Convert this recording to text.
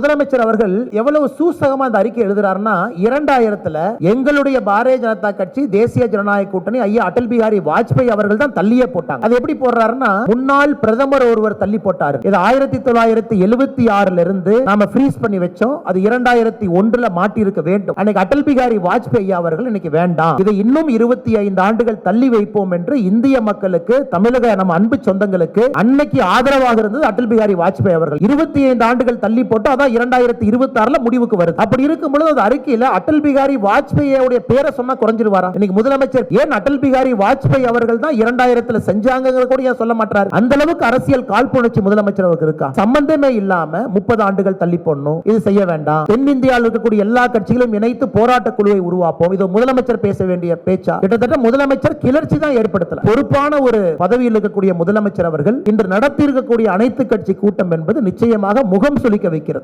முதலமைச்சர் அவர்கள் எவ்வளவு சூசகமா அந்த அறிக்கை எழுதுறாருன்னா இரண்டாயிரத்துல எங்களுடைய பாரதிய ஜனதா கட்சி தேசிய ஜனநாயக கூட்டணி ஐயா அடல் பிஹாரி வாஜ்பாய் அவர்கள் தான் தள்ளியே போட்டாங்க. அது எப்படி போடுறாருன்னா முன்னாள் பிரதமர் ஒருவர் தள்ளி போட்டாரு. இது ஆயிரத்தி தொள்ளாயிரத்தி எழுபத்தி ஆறுல இருந்து நாம ஃப்ரீஸ் பண்ணி வச்சோம். அது இரண்டாயிரத்தி ஒன்றுல மாட்டி இருக்க வேண்டும். அன்னைக்கு அடல் பிஹாரி வாஜ்பாய் அவர்கள் இன்னைக்கு வேண்டாம். இதை இன்னும் இருபத்தி ஐந்து ஆண்டுகள் தள்ளி வைப்போம் என்று இந்திய மக்களுக்கு தமிழக நம்ம அன்பு சொந்தங்களுக்கு அன்னைக்கு ஆதரவாக இருந்தது அடல் பிஹாரி வாஜ்பாய் அவர்கள். இருபத்தி ஐந்து ஆண்டுகள் தள்ளி போட்டு அதான் இரண்டாயிரத்தி இருபத்தி ஆறுல முடிவுக்கு வருது. அப்படி இருக்கும் பொழுது அந்த அறிக்கையில அடல் பிகாரி வாஜ்பாயோட பேரை சொன்னா குறைஞ்சிருவாரா? இன்னைக்கு முதலமைச்சர் ஏன் அடல் பிகாரி வாஜ்பாய் அவர்கள் தான் இரண்டாயிரத்துல செஞ்சாங்க கூட ஏன் சொல்ல மாட்டாரு அந்த அளவுக்கு அரசியல் காழ்ப்புணர்ச்சி முதலமைச்சர் அவருக்கு இருக்கா? சம்பந்தமே இல்லாம முப்பது ஆண்டுகள் தள்ளி போடணும். இது செய்ய வேண்டாம். தென்னிந்தியாவில் இருக்கக்கூடிய எல்லா கட்சிகளும் இணைத்து போராட்ட குழுவை உருவாப்போம். இது முதலமைச்சர் பேச வேண்டிய பேச்சா? கிட்டத்தட்ட முதலமைச்சர் கிளர்ச்சி தான் ஏற்படுத்தல. பொறுப்பான ஒரு பதவியில் இருக்கக்கூடிய முதலமைச்சர் அவர்கள் இன்று நடத்தி இருக்கக்கூடிய அனைத்து கட்சி கூட்டம் என்பது நிச்சயமாக முகம் சுளிக்க வைக்கிறது.